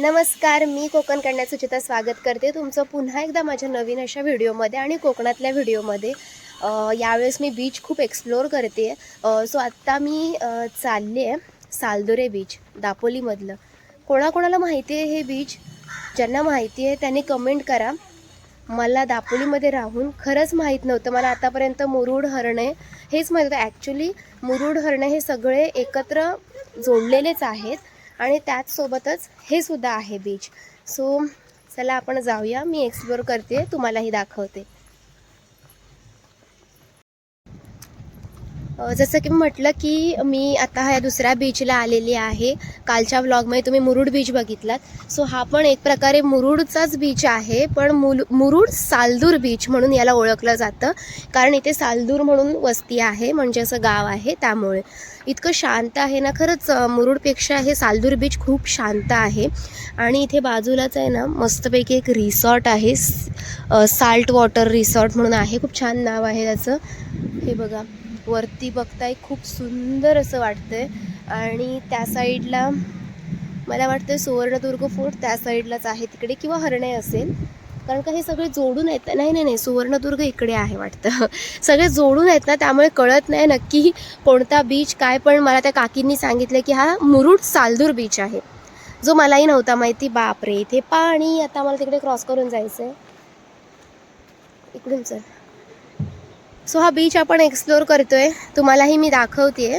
नमस्कार मी कोकण कन्या सुचिता स्वागत करते. तुमचं पुन्हा एकदा माझ्या नवीन अशा व्हिडिओमध्ये आणि कोकणातल्या व्हिडिओमध्ये. यावेळेस मी बीच खूप एक्सप्लोअर करते. सो आत्ता मी चालले आहे सालदोरे बीच दापोलीमधलं. कोणाकोणाला माहिती आहे हे बीच ज्यांना माहिती आहे त्यांनी कमेंट करा. मला दापोलीमध्ये राहून खरंच माहीत नव्हतं. मला आतापर्यंत मुरुड हरणे हेच माहीत होतं. ॲक्च्युली मुरुड हरणे हे सगळे एकत्र जोडलेलेच आहेत. आणि त्याचसोबतच हे सुद्धा आहे बीच सो चला आपण जाऊया. मी एक्सप्लोअर करते. तुम्हालाही दाखवते. जसं की म्हटलं की मी आता ह्या दुसऱ्या बीचला आलेली आहे. कालच्या व्लॉगमध्ये तुम्ही मुरुड बीच बघितलात. सो हा पण एक प्रकारे मुरुडचाच बीच आहे पण मुल मुरुड सालदूर बीच म्हणून याला ओळखलं जातं. कारण इथे सालदूर म्हणून वस्ती आहे म्हणजे असं गाव आहे त्यामुळे. इतकं शांत आहे ना खरंच मुरुडपेक्षा हे सालदूर बीच खूप शांत आहे. आणि इथे बाजूलाच आहे ना मस्तपैकी एक रिसॉर्ट आहे साल्ट वॉटर रिसॉर्ट म्हणून आहे. खूप छान नाव आहे त्याचं. हे बघा. वरती बघताय खूप सुंदर असं वाटतंय. आणि त्या साईडला मला वाटतं सुवर्णदुर्ग फोर्ट त्या साईडलाच आहे तिकडे किंवा हरणे असेल. कारण का हे सगळे जोडून आहेत. नाही नाही नाही सुवर्णदुर्ग इकडे आहे वाटतं. सगळे जोडून आहेत ना त्यामुळे कळत नाही नक्की कोणता बीच काय पण मला त्या काकींनी सांगितलं की हा मुरुड सालदूर बीच आहे. जो मलाही नव्हता माहिती. बापरे इथे पाणी आता मला तिकडे क्रॉस करून जायचं आहे इकडून चल. सो हा बीच आपण एक्सप्लोअर करतोय. तुम्हालाही मी दाखवते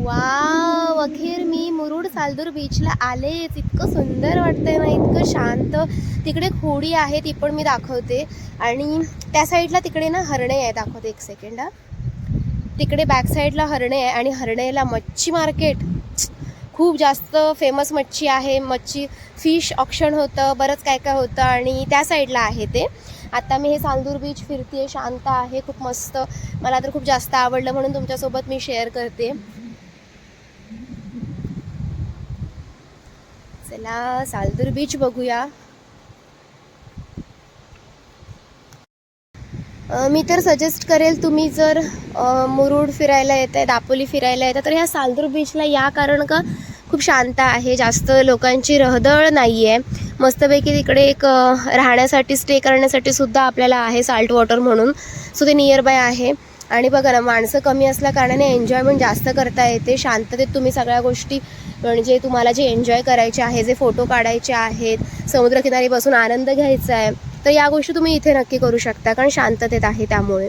वाव अखेर मी मुरुड सालदूर बीचला आलेच इतकं सुंदर वाटतंय ना इतकं शांत. तिकडे खोडी आहे ती पण मी दाखवते. आणि त्या साईडला तिकडे ना हरणे आहे दाखवते एक सेकंड तिकडे बॅक साईडला हरणे आहे आणि हरणेला मच्छी मार्केट खूप जास्त फेमस मच्छी आहे. मच्छी फिश ऑप्शन होतं बरंच काय काय होतं आणि त्या साईडला आहे ते. आता मी हे सालदूर बीच फिरते शांत आहे खूप मस्त. मला तर खूप जास्त आवडलं म्हणून तुमच्यासोबत मी शेअर करते. चला सालदूर बीच बघूया. मी तर सजेस्ट करेल तुम्ही जर मुरुड फिरायला येत आहे दापोली फिरायला येतं तर ह्या सालदूर बीचला या कारण का? खूप शांत आहे जास्त लोकांची रहदळ नाही आहे मस्तपैकी तिकडे एक राहण्यासाठी स्टे करण्यासाठी सुद्धा आपल्याला आहे साल्ट वॉटर म्हणून. सो ते नियर बाय आहे. आणि बघा ना माणसं कमी असल्या कारणाने एन्जॉयमेंट जास्त करता येते. शांततेत तुम्ही सगळ्या गोष्टी म्हणजे तुम्हाला जे एन्जॉय करायचे आहे जे फोटो काढायचे आहेत समुद्रकिनारी बसून आनंद घ्यायचा आहे तर या गोष्टी तुम्ही इथे नक्की करू शकता कारण शांततेत आहे त्यामुळे.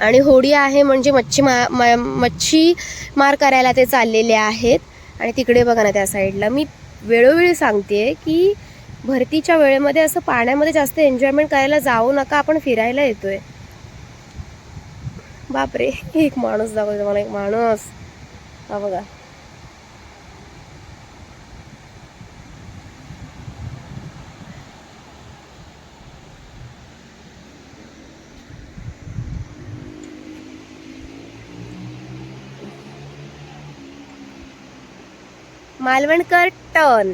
आणि होडी आहे म्हणजे मच्छी मा म- मच्छी मार करायला ते चाललेले आहेत. आणि तिकडे बघा ना त्या साईडला. मी वेळोवेळी सांगते की भरतीच्या वेळेमध्ये असं पाण्यामध्ये जास्त एन्जॉयमेंट करायला जाऊ नका आपण फिरायला येतोय. बापरे एक माणूस दाखवतो मला एक माणूस. हा बघा. मालवणकर टर्न.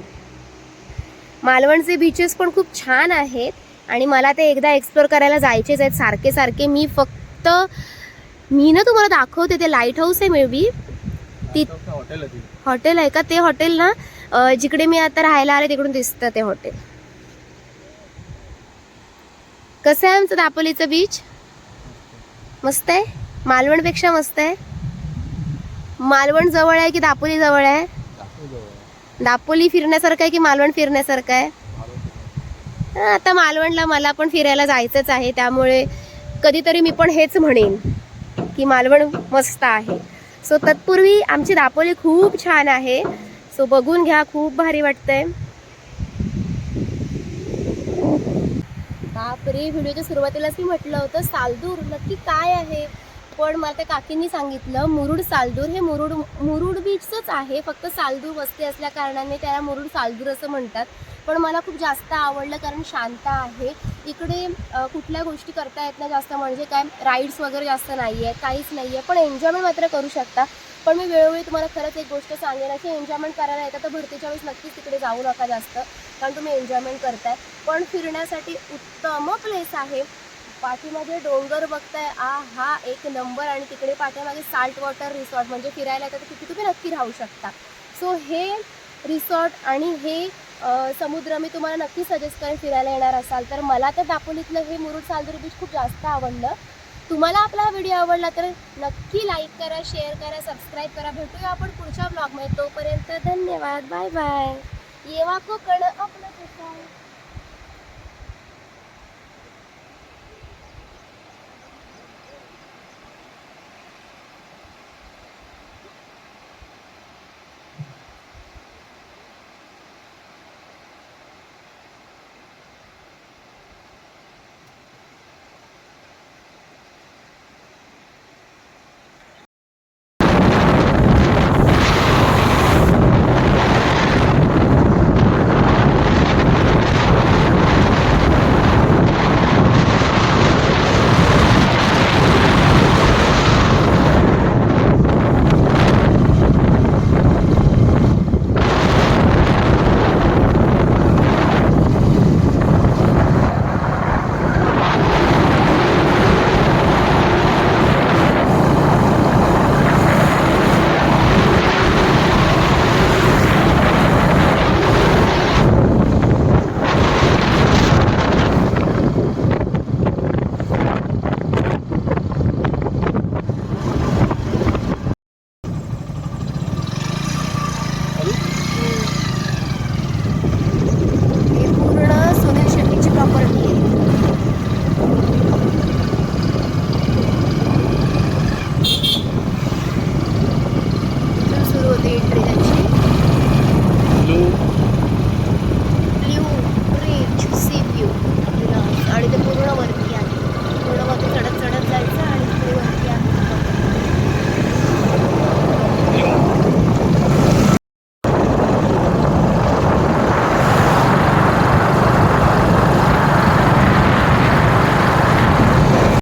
मालवणचे बीचेस पण खूप छान आहेत आणि मला ते एकदा एक्सप्लोअर करायला जायचेच आहेत. सारखे सारखे मी फक्त मी ना तुम्हाला दाखवते ते लाइट हाऊस आहे मे बी ती हॉटेल आहे हॉटेल आहे का? ते हॉटेल ना जिकडे मी आता राहायला आले तिकडून दिसतं ते हॉटेल कसं आहे आमचं दापोलीचं बीच मस्त आहे? मालवणपेक्षा मस्त आहे? मालवण जवळ आहे की दापोली जवळ आहे? दापोली फिरण्यासारखं आहे की मालवण फिरण्यासारखं आहे? आता मालवणला मला पण फिरायला जायचंच आहे त्यामुळे कधीतरी मी पण हेच म्हणेन की मालवण मस्त आहे. सो तत्पूर्वी आमची दापोली खूप छान आहे. सो बघून घ्या खूप भारी वाटतंय. बापरे व्हिडिओच्या सुरुवातीलाच मी म्हटलं होतं सालदूर नक्की काय आहे? पण मला त्या काकींनी सांगितलं मुरुड सालदूर हे मुरुड मुरुड बीचच आहे. फक्त सालदूर वस्ती असल्या कारणाने त्याला मुरुड सालदूर असं म्हणतात. पण मला खूप जास्त आवडलं कारण शांत आहे. इकडे कुठल्या गोष्टी करता येत नाही जास्त. म्हणजे काय? राईड्स वगैरे जास्त नाही आहे काहीच नाही आहे पण एन्जॉयमेंट मात्र करू शकता. पण मी वेळोवेळी तुम्हाला खरंच एक गोष्ट सांगेन. की एन्जॉयमेंट करायला येतं तर भरतीच्या वेळेस नक्कीच तिकडे जाऊ नका जास्त. कारण तुम्ही एन्जॉयमेंट करताय. पण फिरण्यासाठी उत्तम प्लेस आहे. पाठीमागे डोंगर बघताय. आ हा एक नंबर आणि तिकडे पाठीमागे साल्ट वॉटर रिसॉर्ट म्हणजे फिरायला येतात. तर तिथे तुम्ही नक्की राहू शकता. सो हे रिसॉर्ट आणि हे समुद्र मी तुम्हाला नक्की सजेस्ट करेन फिरायला येणार असाल तर. मला तर दापोलीतलं हे मुरुड सालदूर बीच खूप जास्त आवडलं. तुम्हाला आपला हा व्हिडिओ आवडला तर नक्की लाईक करा शेअर करा सबस्क्राईब करा. भेटूया आपण पुढच्या ब्लॉगमध्ये तोपर्यंत धन्यवाद. बाय बाय येवा कोकण. आपलं